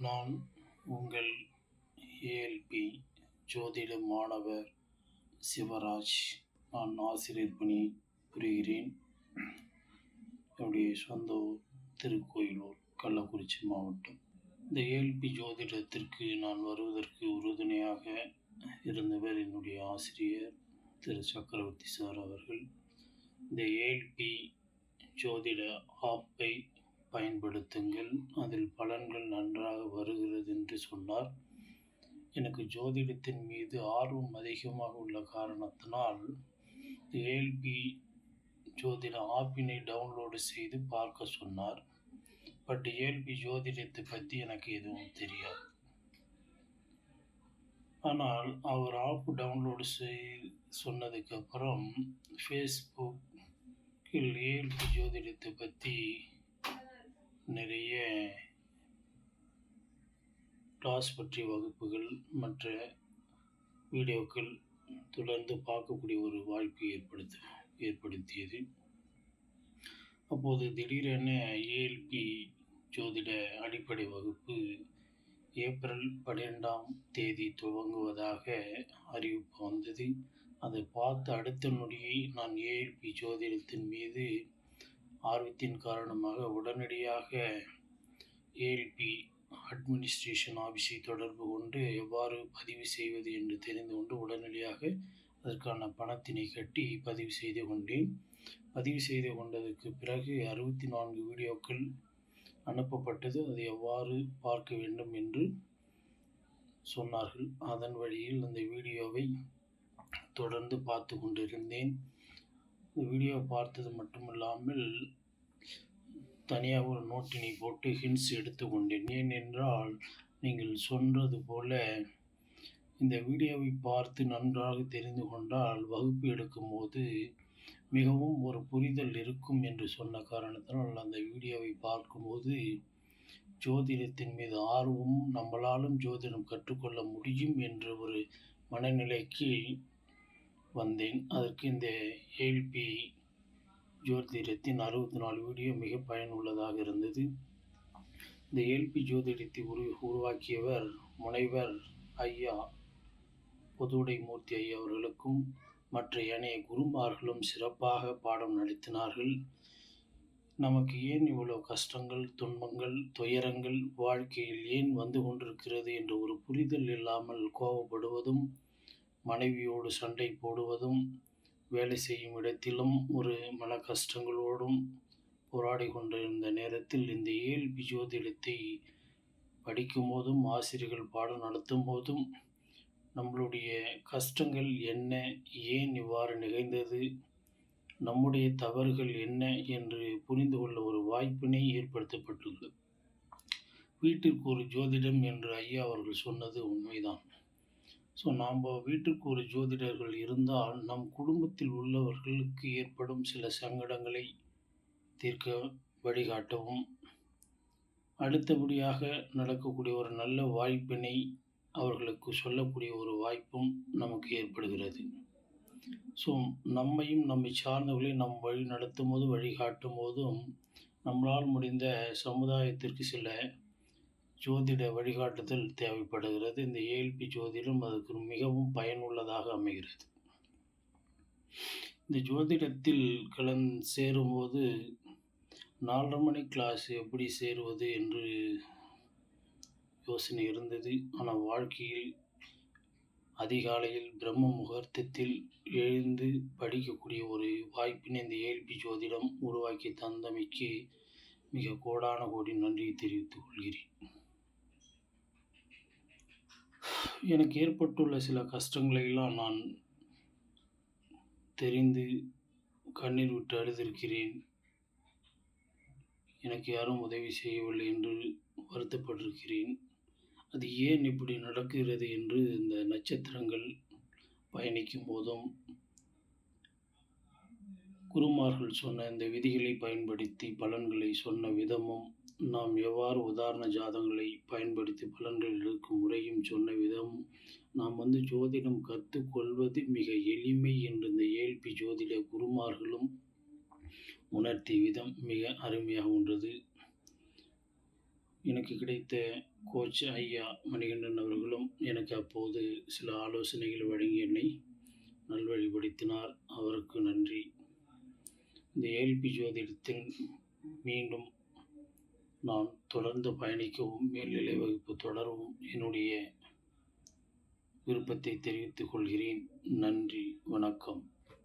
நான் உங்கள் ஏஎல்பி ஜோதிட மாணவர் சிவராஜ். நான் ஆசிரியர் பணி புரிகிறேன். என்னுடைய சொந்த ஊர் திருக்கோயிலூர் கள்ளக்குறிச்சி மாவட்டம். இந்த ஏஎல்பி ஜோதிடத்திற்கு நான் வருவதற்கு உறுதுணையாக இருந்தவர் என்னுடைய ஆசிரியர் திரு. சக்கரவர்த்தி சார் அவர்கள். இந்த ஏஎல்பி ஜோதிட ஆப்பை பயன்படுத்துங்கள். அதில் பலன்கள் நன்றாக வருகிறது என்று சொன்னார். எனக்கு ஜோதிடத்தின் மீது ஆர்வம் அதிகமாக உள்ள காரணத்தினால் ஏல்பி ஜோதிட ஆப்பினை டவுன்லோடு செய்து பார்க்க சொன்னார். பட் ஏல்பி ஜோதிடத்தை பற்றி எனக்கு எதுவும் தெரியாது. ஆனால் அவர் ஆப் டவுன்லோடு செய் சொன்னதுக்கப்புறம் ஃபேஸ்புக்கில் ஏல்பி ஜோதிடத்தை பற்றி நிறைய கிளாஸ் பற்றிய வகுப்புகள் மற்ற வீடியோக்கள் தொடர்ந்து பார்க்கக்கூடிய ஒரு வாய்ப்பு ஏற்படுத்த ஏற்படுத்தியது. அப்போது திடீரென ஏஎல்பி ஜோதிட அடிப்படை வகுப்பு ஏப்ரல் பன்னிரெண்டாம் தேதி துவங்குவதாக அறிவிப்பு வந்தது. அதை பார்த்து அடுத்த நொடியை நான் ஏஎல்பி ஜோதிடத்தின் மீது ஆர்வத்தின் காரணமாக உடனடியாக ஏஎல்பி அட்மினிஸ்ட்ரேஷன் ஆஃபீஸை தொடர்பு கொண்டு எவ்வாறு பதிவு செய்வது என்று தெரிந்து கொண்டு உடனடியாக அதற்கான பணத்தினை கட்டி பதிவு செய்து கொண்டேன். பதிவு செய்து கொண்டதற்கு பிறகு அறுபத்தி நான்கு வீடியோக்கள் அனுப்பப்பட்டது. அதை எவ்வாறு பார்க்க வேண்டும் என்று சொன்னார்கள். அதன் வழியில் அந்த வீடியோவை தொடர்ந்து பார்த்து கொண்டிருந்தேன். இந்த வீடியோ பார்த்தது மட்டுமில்லாமல் தனியாக ஒரு நோட்டினை போட்டு ஹின்ஸ் எடுத்துக்கொண்டேன். ஏனென்றால் நீங்கள் சொன்னது போல இந்த வீடியோவை பார்த்து நன்றாக தெரிந்து கொண்டால் வகுப்பு எடுக்கும்போது மிகவும் ஒரு புரிதல் இருக்கும் என்று சொன்ன காரணத்தினால் அந்த வீடியோவை பார்க்கும்போது ஜோதிடத்தின் மீது ஆர்வமும் நம்மளாலும் ஜோதிடம் கற்றுக்கொள்ள முடியும் என்ற ஒரு மனநிலைக்கு வந்தேன். அதற்கு இந்த ஏல்பி ஜோதிடத்தின் அறுபத்தி நாலு வீடியோ மிக பயனுள்ளதாக இருந்தது. இந்த ஏல்பி ஜோதிடத்தை உரு உருவாக்கியவர் முனைவர் ஐயா பொதுவுடை மூர்த்தி ஐயா அவர்களுக்கும் மற்ற ஏனைய குருமார்களும் சிறப்பாக பாடம் நடத்தினார்கள். நமக்கு ஏன் இவ்வளவு கஷ்டங்கள் துன்பங்கள் துயரங்கள்? வாழ்க்கையில் ஏன் வந்து கொண்டிருக்கிறது என்ற ஒரு புரிதல் இல்லாமல் கோபப்படுவதும் மனைவியோடு சண்டை போடுவதும் வேலை செய்யும் இடத்திலும் ஒரு மன கஷ்டங்களோடும் போராடி கொண்டிருந்த நேரத்தில் இந்த ஏழ்பி ஜோதிடத்தை படிக்கும்போதும் ஆசிரியர்கள் பாடம் நடத்தும் போதும் நம்மளுடைய கஷ்டங்கள் என்ன ஏன் இவ்வாறு நிகழ்ந்தது நம்முடைய தவறுகள் என்ன என்று புரிந்து கொள்ள ஒரு வாய்ப்பினை ஏற்படுத்தப்பட்டுள்ளது. வீட்டிற்கு ஒரு ஜோதிடம் என்று ஐயா அவர்கள் சொன்னது உண்மைதான். ஸோ நாம் வீட்டுக்கு ஒரு ஜோதிடர்கள் இருந்தால் நம் குடும்பத்தில் உள்ளவர்களுக்கு ஏற்படும் சில சங்கடங்களை தீர்க்க வழிகாட்டவும். அடுத்தபடியாக நடக்கக்கூடிய ஒரு நல்ல வாய்ப்பினை அவர்களுக்கு சொல்லக்கூடிய ஒரு வாய்ப்பும் நமக்கு ஏற்படுகிறது. ஸோ நம்மையும் நம்மை சார்ந்தவர்களை நம் வழி நடத்தும் போது வழிகாட்டும் போதும் நம்மளால் முடிந்த சமுதாயத்திற்கு சில ஜோதிட வழிகாட்டுதல் தேவைப்படுகிறது. இந்த ஏஎல்பி ஜோதிடம் அதுக்கு மிகவும் பயனுள்ளதாக அமைகிறது. இந்த ஜோதிடத்தில் கலந் சேரும்போது நாலரை மணி கிளாஸ் எப்படி சேருவது என்று யோசனை இருந்தது. ஆனால் வாழ்க்கையில் அதிகாலையில் பிரம்ம முகூர்த்தத்தில் எழுந்து படிக்கக்கூடிய ஒரு வாய்ப்பினை இந்த ஏஎல்பி ஜோதிடம் உருவாக்கி தந்தமைக்கு மிக கோடான கோடி நன்றியை தெரிவித்துக் கொள்கிறேன். எனக்கு ஏற்பட்டுள்ள சில கஷ்டங்களை எல்லாம் நான் தெரிந்து கண்ணீர் விட்டு அழுதிருக்கிறேன். எனக்கு யாரும் உதவி செய்யவில்லை என்று வருத்தப்பட்டிருக்கிறேன். அது ஏன் இப்படி நடக்கிறது என்று இந்த நட்சத்திரங்கள் பயணிக்கும் போதும் குருமார்கள் சொன்ன இந்த விதிகளை பயன்படுத்தி பலன்களை சொன்ன விதமும் நாம் எவ்வாறு உதாரண ஜாதகங்களை பயன்படுத்தி பலன்கள் எடுக்கும் முறையும் சொன்ன விதம் நாம் வந்து ஜோதிடம் கற்றுக்கொள்வது மிக எளிமை என்று இந்த ஏழ்பி ஜோதிட குருமார்களும் உணர்த்திய விதம் மிக அருமையாக உள்ளது எனக்கு கிடைத்த கோச் ஐயா மணிகண்டன் அவர்களும் எனக்கு அப்போது சில ஆலோசனைகள் வழங்கி என்னை நல்வழிப்படுத்தினார். அவருக்கு நன்றி. இந்த ஏல்பி ஜோதிடத்தில் மீண்டும் நான் தொடர்ந்து பயணிக்கவும் மேல்நிலை வகுப்பு தொடரவும் என்னுடைய விருப்பத்தை தெரிவித்துக் கொள்கிறேன். நன்றி. வணக்கம்.